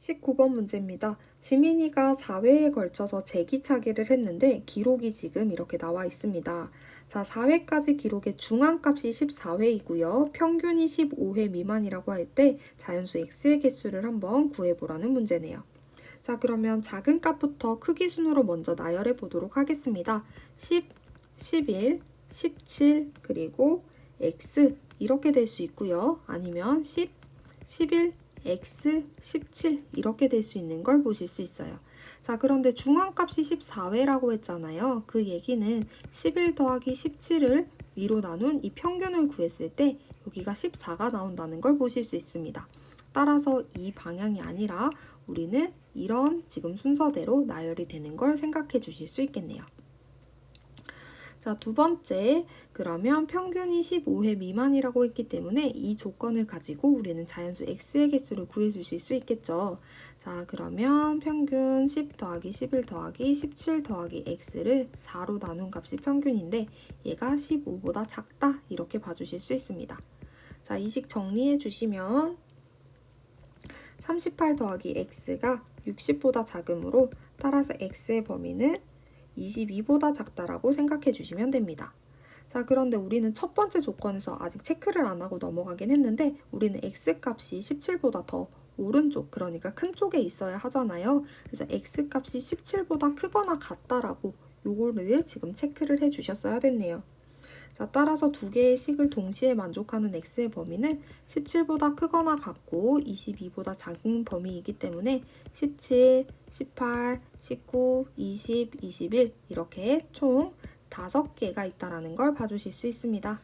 19번 문제입니다. 지민이가 4회에 걸쳐서 제기차기를 했는데 기록이 지금 이렇게 나와 있습니다. 자, 4회까지 기록의 중앙값이 14회이고요. 평균이 15회 미만이라고 할 때 자연수 x의 개수를 한번 구해보라는 문제네요. 자, 그러면 작은 값부터 크기 순으로 먼저 나열해 보도록 하겠습니다. 10, 11, 17, 그리고 x 이렇게 될 수 있고요. 아니면 10, 11, x 17 이렇게 될 수 있는 걸 보실 수 있어요. 자, 그런데 중앙값이 14회라고 했잖아요. 그 얘기는 11 더하기 17을 2로 나눈 이 평균을 구했을 때 여기가 14가 나온다는 걸 보실 수 있습니다. 따라서 이 방향이 아니라 우리는 이런 지금 순서대로 나열이 되는 걸 생각해 주실 수 있겠네요. 자, 두 번째, 그러면 평균이 15회 미만이라고 했기 때문에 이 조건을 가지고 우리는 자연수 x의 개수를 구해 주실 수 있겠죠. 자, 그러면 평균 10 더하기 11 더하기 17 더하기 x를 4로 나눈 값이 평균인데 얘가 15보다 작다 이렇게 봐 주실 수 있습니다. 자, 이 식 정리해 주시면 38 더하기 x가 60보다 작으므로 따라서 x의 범위는 22보다 작다라고 생각해 주시면 됩니다. 자, 그런데 우리는 첫 번째 조건에서 아직 체크를 안 하고 넘어가긴 했는데 우리는 x값이 17보다 더 오른쪽, 그러니까 큰 쪽에 있어야 하잖아요. 그래서 x값이 17보다 크거나 같다라고 요거를 지금 체크를 해 주셨어야 됐네요. 자, 따라서 두 개의 식을 동시에 만족하는 x의 범위는 17보다 크거나 같고 22보다 작은 범위이기 때문에 17, 18, 19, 20, 21 이렇게 총 5개가 있다라는 걸 봐주실 수 있습니다.